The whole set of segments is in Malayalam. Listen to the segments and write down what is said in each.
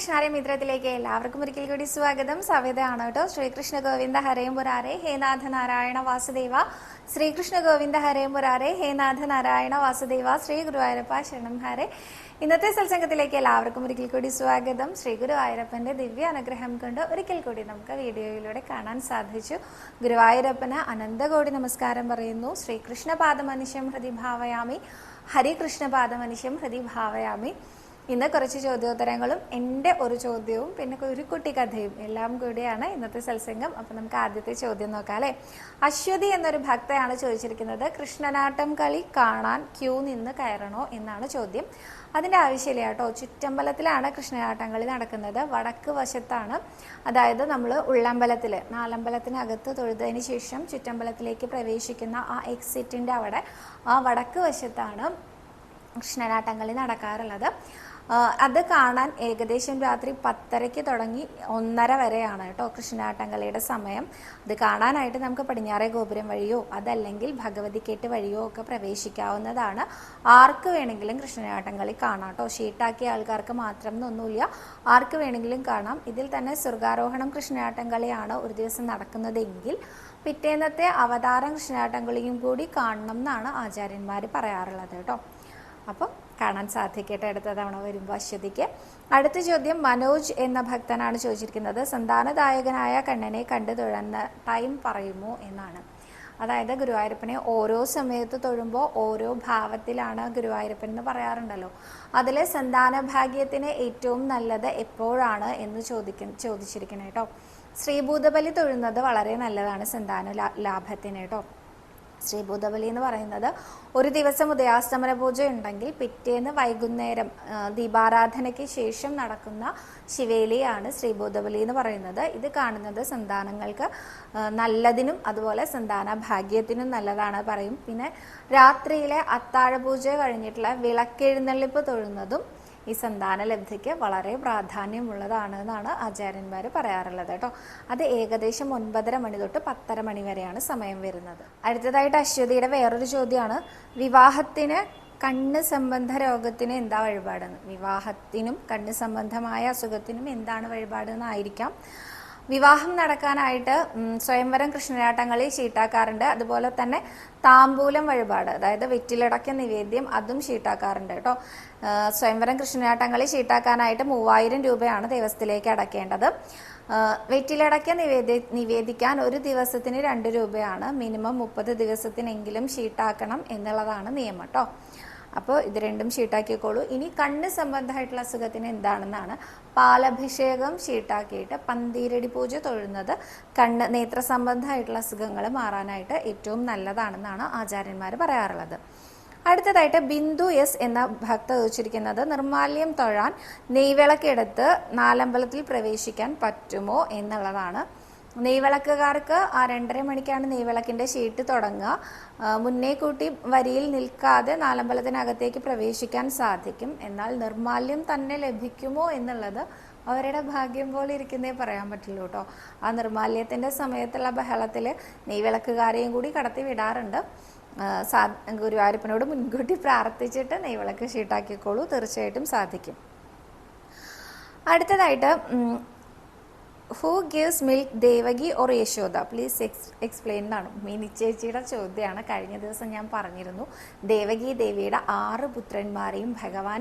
നമസ്കാരം മിത്രത്തിലേക്ക് എല്ലാവർക്കും ഒരിക്കൽ കൂടി സ്വാഗതം. സവിതയാണ് കേട്ടോ. ശ്രീകൃഷ്ണ ഗോവിന്ദ ഹരയം മുരാരെ ഹേനാഥ നാരായണ വാസുദേവ. ശ്രീകൃഷ്ണ ഗോവിന്ദ ഹരയം മുരാരെ ഹേനാഥ നാരായണ വാസുദേവ. ശ്രീ ഗുരുവായൂരപ്പ ശരണം ഹരേ. ഇന്നത്തെ സത്സംഗത്തിലേക്ക് എല്ലാവർക്കും ഒരിക്കൽ കൂടി സ്വാഗതം. ശ്രീ ഗുരുവായൂരപ്പന്റെ ദിവ്യ അനുഗ്രഹം കൊണ്ട് ഒരിക്കൽ കൂടി നമുക്ക് വീഡിയോയിലൂടെ കാണാൻ സാധിച്ചു. ഗുരുവായൂരപ്പന് അനന്തകോടി നമസ്കാരം പറയുന്നു. ശ്രീകൃഷ്ണ പാദമനുഷ്യം ഹൃദി ഭാവയാമി. ഹരികൃഷ്ണ പാദമനുഷ്യം ഹൃദി ഭാവയാമി. ഇന്ന് കുറച്ച് ചോദ്യോത്തരങ്ങളും എന്റെ ഒരു ചോദ്യവും പിന്നെ ഒരു കുട്ടി കഥയും എല്ലാം കൂടിയാണ് ഇന്നത്തെ സത്സംഗം. അപ്പം നമുക്ക് ആദ്യത്തെ ചോദ്യം നോക്കാം അല്ലേ? അശ്വതി എന്നൊരു ഭക്തയാണ് ചോദിച്ചിരിക്കുന്നത് കൃഷ്ണനാട്ടം കളി കാണാൻ ക്യൂ നിന്ന് കയറണോ? എന്നാണ് ചോദ്യം. അതിന്റെ ആവശ്യമില്ല കേട്ടോ. ചുറ്റമ്പലത്തിലാണ് കൃഷ്ണനാട്ടം കളി നടക്കുന്നത്. വടക്ക് വശത്താണ്. അതായത് നമ്മൾ ഉള്ളമ്പലത്തിൽ നാലമ്പലത്തിനകത്ത് തൊഴുതതിന് ശേഷം ചുറ്റമ്പലത്തിലേക്ക് പ്രവേശിക്കുന്ന ആ എക്സിറ്റിന്റെ അവിടെ ആ വടക്ക് വശത്താണ് കൃഷ്ണനാട്ടം കളി നടക്കാറുള്ളത്. അത് കാണാൻ ഏകദേശം രാത്രി പത്തരയ്ക്ക് തുടങ്ങി ഒന്നര വരെയാണ് കേട്ടോ കൃഷ്ണാട്ടങ്കലയുടെ സമയം. അത് കാണാനായിട്ട് നമുക്ക് പടിഞ്ഞാറേ ഗോപുരം വഴിയോ അതല്ലെങ്കിൽ ഭഗവതിക്കേട്ട് വഴിയോ ഒക്കെ പ്രവേശിക്കാവുന്നതാണ്. ആർക്ക് വേണമെങ്കിലും കൃഷ്ണനാട്ടങ്കളി കാണാം കേട്ടോ. ഷീട്ടാക്കിയ ആൾക്കാർക്ക് മാത്രം എന്നൊന്നുമില്ല. ആർക്ക് വേണമെങ്കിലും കാണാം. ഇതിൽ തന്നെ സ്വർഗാരോഹണം കൃഷ്ണനാട്ടങ്കളിയാണ് ഒരു ദിവസം നടക്കുന്നതെങ്കിൽ പിറ്റേന്നത്തെ അവതാരം കൃഷ്ണനാട്ടങ്കളിയും കൂടി കാണണം എന്നാണ് ആചാര്യന്മാർ പറയാറുള്ളത് കേട്ടോ. അപ്പോൾ കാണാൻ സാധിക്കട്ടെ അടുത്ത തവണ വരുമ്പോൾ അശ്വതിക്ക്. അടുത്ത ചോദ്യം മനോജ് എന്ന ഭക്തനാണ് ചോദിച്ചിരിക്കുന്നത്. സന്താനദായകനായ കണ്ണനെ കണ്ടു തൊഴുന്ന ടൈം പറയുമോ എന്നാണ്. അതായത് ഗുരുവായൂരപ്പനെ ഓരോ സമയത്ത് തൊഴുമ്പോൾ ഓരോ ഭാവത്തിലാണ് ഗുരുവായൂരപ്പൻ എന്ന് പറയാറുണ്ടല്ലോ. അതിൽ സന്താന ഭാഗ്യത്തിന് ഏറ്റവും നല്ലത് എപ്പോഴാണ് എന്ന് ചോദിക്ക ചോദിച്ചിരിക്കണം കേട്ടോ ശ്രീഭൂതബലി തൊഴുന്നത് വളരെ നല്ലതാണ് സന്താന ലാഭത്തിന് കേട്ടോ ശ്രീഭൂതബലി എന്ന് പറയുന്നത് ഒരു ദിവസം ഉദയാസ്തമന പൂജ ഉണ്ടെങ്കിൽ പിറ്റേന്ന് വൈകുന്നേരം ദീപാരാധനയ്ക്ക് ശേഷം നടക്കുന്ന ശിവേലിയാണ് ശ്രീ ബുധബലി എന്ന് പറയുന്നത്. ഇത് കാണുന്നത് സന്താനങ്ങൾക്ക് നല്ലതിനും അതുപോലെ സന്താന ഭാഗ്യത്തിനും നല്ലതാണ് പറയും. പിന്നെ രാത്രിയിലെ അത്താഴ പൂജ കഴിഞ്ഞിട്ടുള്ള വിളക്കെഴുന്നള്ളിപ്പ് തൊഴുന്നതും ഈ സന്താന ലബ്ധിക്ക് വളരെ പ്രാധാന്യമുള്ളതാണ് എന്നാണ് ആചാര്യന്മാർ പറയാറുള്ളത് കേട്ടോ. അത് ഏകദേശം ഒൻപതര മണി തൊട്ട് പത്തര മണി വരെയാണ് സമയം വരുന്നത്. അടുത്തതായിട്ട് അശ്വതിയുടെ വേറൊരു ചോദ്യമാണ്. വിവാഹത്തിന് കണ്ണ് സംബന്ധ രോഗത്തിന് എന്താ വഴിപാടെന്ന്? വിവാഹത്തിനും കണ്ണ് സംബന്ധമായ അസുഖത്തിനും എന്താണ് വഴിപാട് എന്നായിരിക്കാം വിവാഹം നടക്കാനായിട്ട് സ്വയംവരം കൃഷ്ണനാട്ടങ്ങളിൽ ഷീട്ടാക്കാറുണ്ട് അതുപോലെ തന്നെ താമ്പൂലം വഴിപാട് അതായത് വെറ്റിലടക്ക നിവേദ്യം അതും ഷീട്ടാക്കാറുണ്ട് കേട്ടോ. സ്വയംവരം കൃഷ്ണനാട്ടങ്ങളിൽ ഷീട്ടാക്കാനായിട്ട് മൂവായിരം രൂപയാണ് ദേവസ്ഥത്തിലേക്ക് അടക്കേണ്ടത്. വെറ്റിലടക്ക നിവേദി നിവേദിക്കാൻ ഒരു ദിവസത്തിന് രണ്ട് രൂപയാണ് മിനിമം മുപ്പത് ദിവസത്തിനെങ്കിലും ഷീട്ടാക്കണം എന്നുള്ളതാണ് നിയമം കേട്ടോ. അപ്പോൾ ഇത് രണ്ടും ഷീട്ടാക്കിക്കോളൂ. ഇനി കണ്ണ് സംബന്ധമായിട്ടുള്ള അസുഖത്തിന് എന്താണെന്നാണ് പാലഭിഷേകം ഷീട്ടാക്കിയിട്ട് പന്തീരടി പൂജ തൊഴുന്നത് കണ്ണ് നേത്ര സംബന്ധമായിട്ടുള്ള അസുഖങ്ങൾ മാറാനായിട്ട് ഏറ്റവും നല്ലതാണെന്നാണ് ആചാര്യന്മാർ പറയാറുള്ളത്. അടുത്തതായിട്ട് ബിന്ദു എസ് എന്ന ഭക്ത ചോദിച്ചിരിക്കുന്നത് നിർമാല്യം തൊഴാൻ നെയ്വിളക്കെടുത്ത് നാലമ്പലത്തിൽ പ്രവേശിക്കാൻ പറ്റുമോ എന്നുള്ളതാണ്. നെയ്വിളക്കുകാർക്ക് ആ രണ്ടര മണിക്കാണ് നെയ്വിളക്കിന്റെ ഷീട്ട് തുടങ്ങുക. മുന്നേ കൂട്ടി വരിയിൽ നിൽക്കാതെ നാലമ്പലത്തിനകത്തേക്ക് പ്രവേശിക്കാൻ സാധിക്കും. എന്നാൽ നിർമാല്യം തന്നെ ലഭിക്കുമോ എന്നുള്ളത് അവരുടെ ഭാഗ്യം പോലെ ഇരിക്കുന്നേ പറയാൻ പറ്റില്ല കേട്ടോ. ആ നിർമാല്യത്തിന്റെ സമയത്തുള്ള ബഹളത്തിൽ നെയ്വിളക്കുകാരെയും കൂടി കടത്തി വിടാറുണ്ട്. സാ ഗുരുവായൂരപ്പനോട് മുൻകൂട്ടി പ്രാർത്ഥിച്ചിട്ട് നെയ്വിളക്ക് ഷീട്ടാക്കിക്കോളൂ തീർച്ചയായിട്ടും സാധിക്കും. അടുത്തതായിട്ട് who gives milk Devaki or Yashoda please ex explain എന്നാണ് മിനി ചേച്ചിയുടെ ചോദ്യമാണ്. കഴിഞ്ഞ ദിവസം ഞാൻ പറഞ്ഞിരുന്നു. ദേവകി ദേവിയുടെ ആറ് പുത്രന്മാരെയും ഭഗവാൻ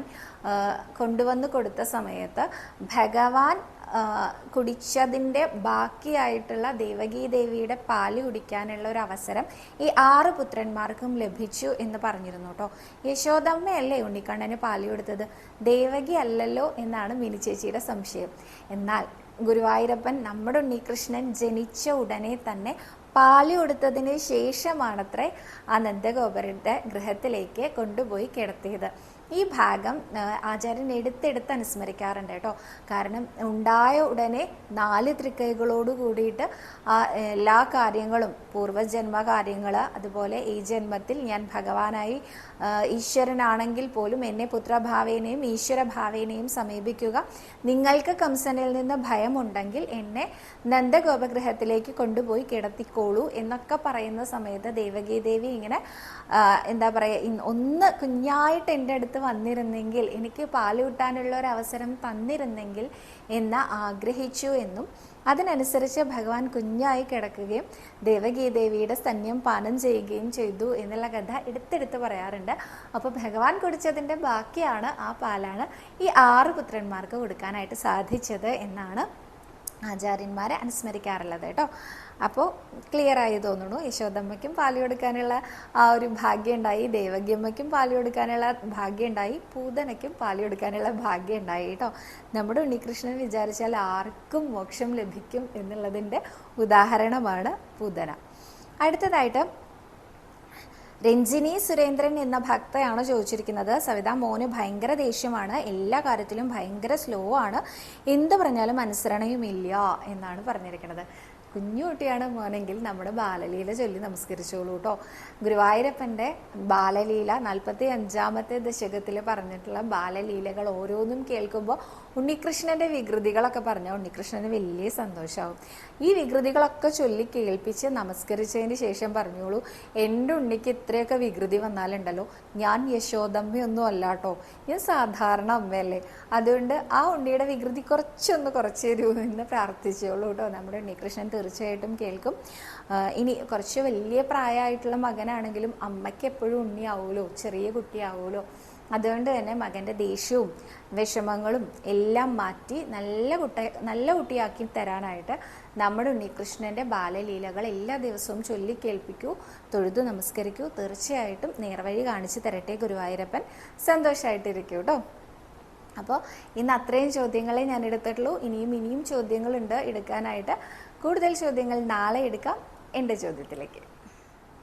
കൊണ്ടുവന്ന് കൊടുത്ത സമയത്ത് ഭഗവാൻ കുടിച്ചതിന്റെ ബാക്കിയായിട്ടുള്ള ദേവകി ദേവിയുടെ പാൽ കുടിക്കാനുള്ള ഒരു അവസരം ഈ ആറ് പുത്രന്മാർക്കും ലഭിച്ചു എന്ന് പറഞ്ഞിരുന്നു കേട്ടോ യശോദമ്മയല്ലേ ഉണ്ണിക്കണ്ണന് പാൽ കൊടുത്തത്? ദേവകി അല്ലല്ലോ എന്നാണ് മിനി ചേച്ചിയുടെ സംശയം. എന്നാൽ ഗുരുവായൂരപ്പൻ നമ്മുടെ ഉണ്ണികൃഷ്ണൻ ജനിച്ച ഉടനെ തന്നെ പാൽ കൊടുത്തതിന് ശേഷമാണത്രേ ആ നന്ദഗോപരുടെ ഗൃഹത്തിലേക്ക് കൊണ്ടുപോയി കിടത്തിയത്. ഈ ഭാഗം ആചാര്യൻ എടുത്തെടുത്ത് അനുസ്മരിക്കാറുണ്ട് കേട്ടോ. കാരണം ഉണ്ടായ ഉടനെ നാല് തൃക്കൈകളോട് കൂടിയിട്ട് ആ എല്ലാ കാര്യങ്ങളും പൂർവജന്മ കാര്യങ്ങൾ അതുപോലെ ഈ ജന്മത്തിൽ ഞാൻ ഭഗവാനായി ഈശ്വരനാണെങ്കിൽ പോലും എന്നെ പുത്രഭാവേനെയും ഈശ്വരഭാവേനെയും സമീപിക്കുക. നിങ്ങൾക്ക് കംസനിൽ നിന്ന് ഭയമുണ്ടെങ്കിൽ എന്നെ നന്ദഗോപഗ്രഹത്തിലേക്ക് കൊണ്ടുപോയി കിടത്തിക്കോളൂ എന്നൊക്കെ പറയുന്ന സമയത്ത് ദേവകീദേവി ഇങ്ങനെ എന്താ പറയുക ഒന്ന് കുഞ്ഞായിട്ട് എന്റെ അടുത്ത് അടുത്ത് വന്നിരുന്നെങ്കിൽ എനിക്ക് പാൽ കിട്ടാനുള്ള ഒരു അവസരം തന്നിരുന്നെങ്കിൽ എന്ന് ആഗ്രഹിച്ചു എന്നും അതിനനുസരിച്ച് ഭഗവാൻ കുഞ്ഞായി കിടക്കുകയും ദേവകീദേവിയുടെ സ്തന്യം പാനം ചെയ്യുകയും ചെയ്തു എന്നുള്ള കഥ എടുത്തെടുത്ത് പറയാറുണ്ട്. അപ്പോൾ ഭഗവാൻ കുടിച്ചതിന്റെ ബാക്കിയാണ് ആ പാലാണ് ഈ ആറ് പുത്രന്മാർക്ക് കൊടുക്കാനായിട്ട് സാധിച്ചത് എന്നാണ് ആചാര്യന്മാരെ അനുസ്മരിക്കാറുള്ളത് കേട്ടോ. അപ്പോൾ ആയി തോന്നുന്നു. യശോദമ്മയ്ക്കും പാൽ കൊടുക്കാനുള്ള ആ ഒരു ഭാഗ്യം ഉണ്ടായി ദേവകിയമ്മയ്ക്കും പാൽ കൊടുക്കാനുള്ള ഭാഗ്യം ഉണ്ടായി പൂതനയ്ക്കും പാൽ ഭാഗ്യമുണ്ടായി കേട്ടോ. നമ്മുടെ ഉണ്ണികൃഷ്ണൻ വിചാരിച്ചാൽ ആർക്കും മോക്ഷം ലഭിക്കും എന്നുള്ളതിന്റെ ഉദാഹരണമാണ് പൂതന. അടുത്തതായിട്ട് രഞ്ജിനി സുരേന്ദ്രൻ എന്ന ഭക്തയാണ് ചോദിച്ചിരിക്കുന്നത്. സവിത മോന് ഭയങ്കര ദേഷ്യമാണ്. എല്ലാ കാര്യത്തിലും ഭയങ്കര സ്ലോ ആണ്. എന്ത് പറഞ്ഞാലും അനുസരണയുമില്ല എന്നാണ് പറഞ്ഞിരിക്കുന്നത്. കുഞ്ഞു കുട്ടിയാണ് മോനെങ്കിൽ നമ്മുടെ ബാലലീല ചൊല്ലി നമസ്കരിച്ചോളൂ കേട്ടോ ഗുരുവായൂരപ്പന്റെ ബാലലീല നാൽപ്പത്തി അഞ്ചാമത്തെ ദശകത്തിൽ പറഞ്ഞിട്ടുള്ള ബാലലീലകൾ ഓരോന്നും കേൾക്കുമ്പോൾ ഉണ്ണികൃഷ്ണന്റെ വികൃതികളൊക്കെ പറഞ്ഞാൽ ഉണ്ണികൃഷ്ണന് വലിയ സന്തോഷമാവും ഈ വികൃതികളൊക്കെ ചൊല്ലി കേൾപ്പിച്ച് നമസ്കരിച്ചതിന് ശേഷം പറഞ്ഞോളൂ എന്റെ ഉണ്ണിക്ക് ഇത്രയൊക്കെ വികൃതി വന്നാലുണ്ടല്ലോ ഞാൻ യശോദമ്മയൊന്നും അല്ല കേട്ടോ ഞാൻ സാധാരണ അമ്മയല്ലേ അതുകൊണ്ട് ആ ഉണ്ണിയുടെ വികൃതി കുറച്ചൊന്ന് കുറച്ച് തരൂ എന്ന് പ്രാർത്ഥിച്ചോളൂ കേട്ടോ നമ്മുടെ ഉണ്ണികൃഷ്ണൻ തീർച്ചയായിട്ടും കേൾക്കും. ഇനി കുറച്ച് വലിയ പ്രായമായിട്ടുള്ള മകനാണെങ്കിലും അമ്മയ്ക്ക് എപ്പോഴും ഉണ്ണിയാവുമല്ലോ ചെറിയ കുട്ടിയാവുമല്ലോ അതുകൊണ്ട് തന്നെ മകന്റെ ദേഷ്യവും വിഷമങ്ങളും എല്ലാം മാറ്റി നല്ല കുട്ട നല്ല കുട്ടിയാക്കി തരാനായിട്ട് നമ്മുടെ ഉണ്ണികൃഷ്ണന്റെ ബാലലീലകൾ എല്ലാ ദിവസവും ചൊല്ലിക്കേൽപ്പിക്കൂ തൊഴുതു നമസ്കരിക്കൂ. തീർച്ചയായിട്ടും നേർവഴി കാണിച്ചു തരട്ടെ ഗുരുവായൂരപ്പൻ. സന്തോഷമായിട്ടിരിക്കൂ കേട്ടോ അപ്പോൾ ഇന്ന് അത്രയും ചോദ്യങ്ങളെ ഞാൻ എടുത്തിട്ടുള്ളൂ. ഇനിയും ഇനിയും ചോദ്യങ്ങളുണ്ട് എടുക്കാനായിട്ട്. കൂടുതൽ ചോദ്യങ്ങൾ നാളെ എടുക്കാം എന്റെ ചോദ്യത്തിലേക്ക്.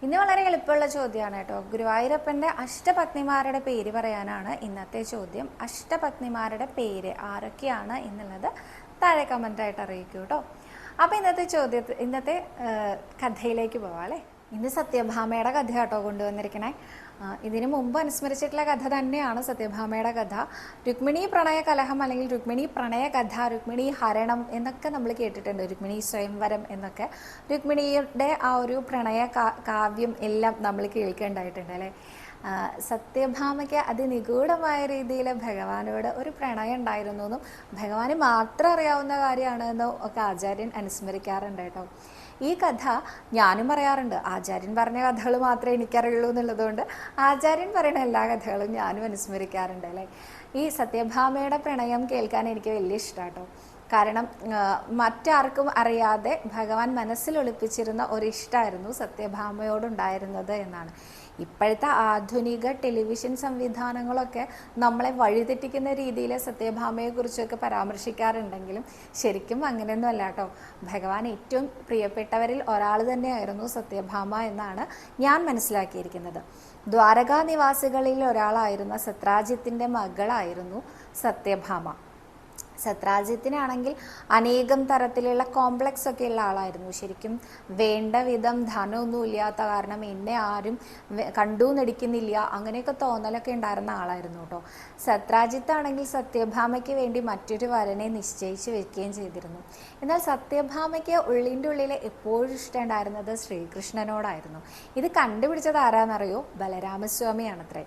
ഇന്ന് വളരെ എളുപ്പമുള്ള ചോദ്യമാണ് കേട്ടോ. ഗുരുവായൂരപ്പന്റെ അഷ്ടപത്നിമാരുടെ പേര് പറയാനാണ് ഇന്നത്തെ ചോദ്യം. അഷ്ടപത്നിമാരുടെ പേര് ആരൊക്കെയാണ് എന്നുള്ളത് താഴെ കമന്റായിട്ട് അറിയിക്കൂ കേട്ടോ. അപ്പോൾ ഇന്നത്തെ ചോദ്യത്തിൽ ഇന്നത്തെ കഥയിലേക്ക് പോവാം അല്ലേ? ഇന്ന് സത്യഭാമയുടെ കഥ കേട്ടോ കൊണ്ടുവന്നിരിക്കണേ. ഇതിനു മുമ്പ് അനുസ്മരിച്ചിട്ടുള്ള കഥ തന്നെയാണ് സത്യഭാമയുടെ കഥ. രുക്മിണി പ്രണയ കലഹം അല്ലെങ്കിൽ രുക്മിണി പ്രണയ കഥ രുക്മിണി ഹരണം എന്നൊക്കെ നമ്മൾ കേട്ടിട്ടുണ്ട്. രുക്മിണി സ്വയംവരം എന്നൊക്കെ. രുക്മിണിയുടെ ആ ഒരു പ്രണയ കാവ്യം എല്ലാം നമ്മൾ കേൾക്കേണ്ടായിട്ടുണ്ട് അല്ലേ? സത്യഭാമയ്ക്ക് അതിനിഗൂഢമായ രീതിയിൽ ഭഗവാനോട് ഒരു പ്രണയം ഉണ്ടായിരുന്നു എന്നും ഭഗവാന് മാത്രം അറിയാവുന്ന കാര്യമാണ് എന്നും ഒക്കെ ആചാര്യൻ അനുസ്മരിക്കാറുണ്ട് കേട്ടോ. ഈ കഥ ഞാനും പറയാറുണ്ട്. ആചാര്യൻ പറഞ്ഞ കഥകൾ മാത്രമേ എനിക്കറിയുള്ളൂ എന്നുള്ളതുകൊണ്ട് ആചാര്യൻ പറയുന്ന എല്ലാ കഥകളും ഞാനും അനുസ്മരിക്കാറുണ്ട് അല്ലേ? ഈ സത്യഭാമയുടെ പ്രണയം കേൾക്കാൻ എനിക്ക് വലിയ ഇഷ്ടമാട്ടോ. കാരണം മറ്റാർക്കും അറിയാതെ ഭഗവാൻ മനസ്സിൽ ഒളിപ്പിച്ചിരുന്ന ഒരു ഇഷ്ടമായിരുന്നു സത്യഭാമയോടുണ്ടായിരുന്നത് എന്നാണ്. ഇപ്പോഴത്തെ ആധുനിക ടെലിവിഷൻ സംവിധാനങ്ങളൊക്കെ നമ്മളെ വഴിതെറ്റിക്കുന്ന രീതിയിൽ സത്യഭാമയെക്കുറിച്ചൊക്കെ പരാമർശിക്കാറുണ്ടെങ്കിലും ശരിക്കും അങ്ങനെയൊന്നും അല്ല കേട്ടോ. ഭഗവാൻ ഏറ്റവും പ്രിയപ്പെട്ടവരിൽ ഒരാൾ തന്നെയായിരുന്നു സത്യഭാമ എന്നാണ് ഞാൻ മനസ്സിലാക്കിയിരിക്കുന്നത്. ദ്വാരകാ നിവാസികളിൽ ഒരാളായിരുന്ന സത്രാജിത്തിന്റെ മകളായിരുന്നു സത്യഭാമ. സത്രാജിത്തിനാണെങ്കിൽ അനേകം തരത്തിലുള്ള കോംപ്ലക്സ് ഒക്കെ ഉള്ള ആളായിരുന്നു. ശരിക്കും വേണ്ട വിധം ധനമൊന്നും ഇല്ലാത്ത കാരണം എന്നെ ആരും കണ്ടു നടിക്കുന്നില്ല. അങ്ങനെയൊക്കെ തോന്നലൊക്കെ ഉണ്ടായിരുന്ന ആളായിരുന്നു കേട്ടോ. സത്രാജിത്ത് ആണെങ്കിൽ സത്യഭാമയ്ക്ക് വേണ്ടി മറ്റൊരു വരനെ നിശ്ചയിച്ചു വെക്കുകയും ചെയ്തിരുന്നു. എന്നാൽ സത്യഭാമയ്ക്ക് ഉള്ളിന്റെ ഉള്ളിൽ എപ്പോഴും ഇഷ്ടമുണ്ടായിരുന്നത് ശ്രീകൃഷ്ണനോടായിരുന്നു. ഇത് കണ്ടുപിടിച്ചത് ആരാന്നറിയോ? ബലരാമസ്വാമിയാണത്രേ.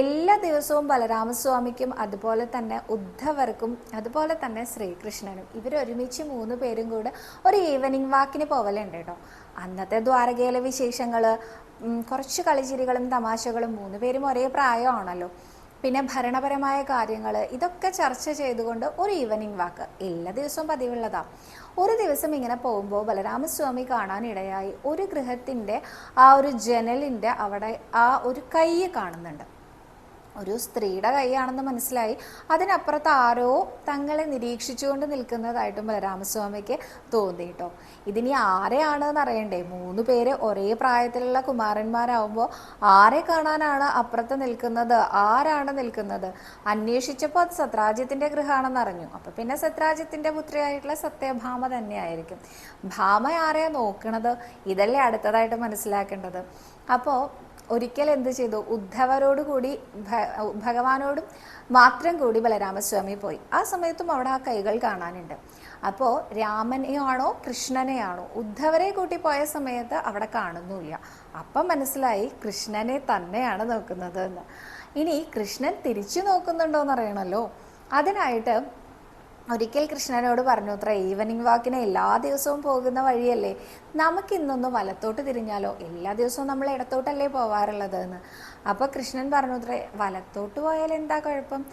എല്ലാ ദിവസവും ബലരാമസ്വാമിക്കും അതുപോലെ തന്നെ ഉദ്ധവർക്കും അതുപോലെ തന്നെ ശ്രീകൃഷ്ണനും ഇവരൊരുമിച്ച് മൂന്ന് പേരും കൂടെ ഒരു ഈവനിങ് വാക്കിന് പോവലുണ്ട് കേട്ടോ അന്നത്തെ ദ്വാരകയിലെ വിശേഷങ്ങൾ കുറച്ച് കളിച്ചിരികളും തമാശകളും മൂന്ന് പേരും ഒരേ പ്രായമാണല്ലോ. പിന്നെ ഭരണപരമായ കാര്യങ്ങൾ ഇതൊക്കെ ചർച്ച ചെയ്തുകൊണ്ട് ഒരു ഈവനിങ് വാക്ക് എല്ലാ ദിവസവും പതിവുള്ളതാണ് ഒരു ദിവസം ഇങ്ങനെ പോകുമ്പോൾ ബലരാമസ്വാമി കാണാനിടയായി ഒരു ഗൃഹത്തിന്റെ ആ ഒരു ജനലിന്റെ അവിടെ ആ ഒരു കൈ കാണുന്നുണ്ട്. ഒരു സ്ത്രീയുടെ കൈയാണെന്ന് മനസ്സിലായി. അതിനപ്പുറത്ത് ആരോ തങ്ങളെ നിരീക്ഷിച്ചുകൊണ്ട് നിൽക്കുന്നതായിട്ടും ബലരാമസ്വാമിക്ക് തോന്നി കേട്ടോ ഇതിനി ആരെയാണെന്ന് അറിയണ്ടേ? മൂന്ന് പേര് ഒരേ പ്രായത്തിലുള്ള കുമാരന്മാരാവുമ്പോൾ ആരെ കാണാനാണ് അപ്പുറത്ത് നിൽക്കുന്നത്? ആരാണ് നിൽക്കുന്നത്? അന്വേഷിച്ചപ്പോൾ അത് സത്രാജ്യത്തിന്റെ ഗൃഹമാണെന്ന് അറിഞ്ഞു. അപ്പോൾ പിന്നെ സത്രാജ്യത്തിന്റെ പുത്രിയായിട്ടുള്ള സത്യഭാമ തന്നെയായിരിക്കും. ഭാമ ആരെയാണ് നോക്കണത്? ഇതല്ലേ അടുത്തതായിട്ട് മനസ്സിലാക്കേണ്ടത്. അപ്പോൾ ഒരിക്കൽ എന്ത് ചെയ്തു? ഉദ്ധവരോട് കൂടി ഭഗവാനോടും മാത്രം കൂടി ബലരാമസ്വാമി പോയി. ആ സമയത്തും അവിടെ ആ കൈകൾ കാണാനുണ്ട്. അപ്പോൾ രാമനെയാണോ കൃഷ്ണനെയാണോ ഉദ്ധവരെ കൂട്ടി പോയ സമയത്ത് അവിടെ കാണുന്നുമില്ല. അപ്പം മനസ്സിലായി കൃഷ്ണനെ തന്നെയാണ് നോക്കുന്നത് എന്ന്. ഇനി കൃഷ്ണൻ തിരിച്ചു നോക്കുന്നുണ്ടോ എന്നറിയണമല്ലോ അതിനായിട്ട് ഒരിക്കൽ കൃഷ്ണനോട് പറഞ്ഞു അത്ര ഈവനിങ് വാക്കിന് എല്ലാ ദിവസവും പോകുന്ന വഴിയല്ലേ? നമുക്ക് ഇന്നൊന്ന് വലത്തോട്ട് തിരിഞ്ഞാലോ? എല്ലാ ദിവസവും നമ്മൾ ഇടത്തോട്ടല്ലേ പോവാറുള്ളത്? എന്ന്. അപ്പോൾ കൃഷ്ണൻ പറഞ്ഞു അത്ര വലത്തോട്ട് പോയാൽ എന്താ കുഴപ്പം?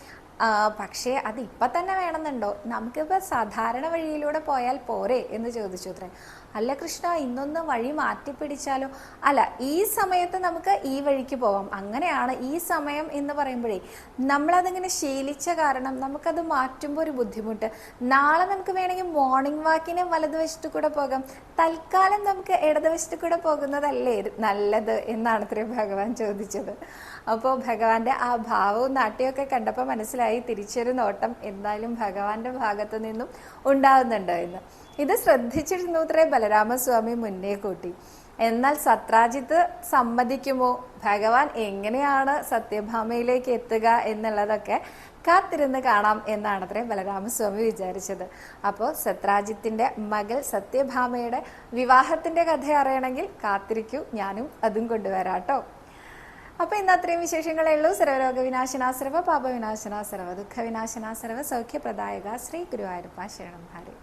പക്ഷേ അത് ഇപ്പം തന്നെ വേണമെന്നുണ്ടോ? നമുക്കിപ്പോൾ സാധാരണ വഴിയിലൂടെ പോയാൽ പോരെ? എന്ന് ചോദിച്ചു അത്രേ അല്ല കൃഷ്ണ ഇന്നൊന്ന് വഴി മാറ്റി പിടിച്ചാലോ അല്ല ഈ സമയത്ത് നമുക്ക് ഈ വഴിക്ക് പോവാം. അങ്ങനെയാണ് ഈ സമയം എന്ന് പറയുമ്പോഴേ നമ്മളതിങ്ങനെ ശീലിച്ച കാരണം നമുക്കത് മാറ്റുമ്പോൾ ഒരു ബുദ്ധിമുട്ട്. നാളെ നമുക്ക് വേണമെങ്കിൽ മോർണിംഗ് വാക്കിന് വലതുവശത്ത് കൂടെ പോകാം. തൽക്കാലം നമുക്ക് ഇടതുവശത്ത് കൂടെ പോകുന്നതല്ലേ നല്ലത് എന്നാണ് ഇത്രയും ഭഗവാൻ ചോദിച്ചത്. അപ്പോൾ ഭഗവാന്റെ ആ ഭാവവും നാട്യമൊക്കെ കണ്ടപ്പോൾ മനസ്സിലായി തിരിച്ചൊരു നോട്ടം എന്തായാലും ഭഗവാന്റെ ഭാഗത്തു നിന്നും ഉണ്ടാകുന്നുണ്ട് എന്ന്. ഇത് ശ്രദ്ധിച്ചിരുന്നു ഇത്രേ ബലരാമസ്വാമി മുന്നേ കൂട്ടി. എന്നാൽ സത്രാജിത്ത് സമ്മതിക്കുമോ? ഭഗവാൻ എങ്ങനെയാണ് സത്യഭാമയിലേക്ക് എത്തുക എന്നുള്ളതൊക്കെ കാത്തിരുന്ന് കാണാം എന്നാണ് അത്രേ ബലരാമസ്വാമി വിചാരിച്ചത്. അപ്പോൾ സത്രാജിത്തിന്റെ മകൾ സത്യഭാമയുടെ വിവാഹത്തിന്റെ കഥ അറിയണമെങ്കിൽ കാത്തിരിക്കൂ ഞാനും അതും കൊണ്ടുവരാട്ടോ. അപ്പോൾ ഇന്ന് അത്രയും വിശേഷങ്ങളേ ഉള്ളൂ. സർവരോഗ വിനാശനാസർവ പാപ വിനാശനാസർവ ദുഃഖ സൗഖ്യപ്രദായക ശ്രീ ഗുരുവായൂരപ്പ ശരണം ഭാര്യ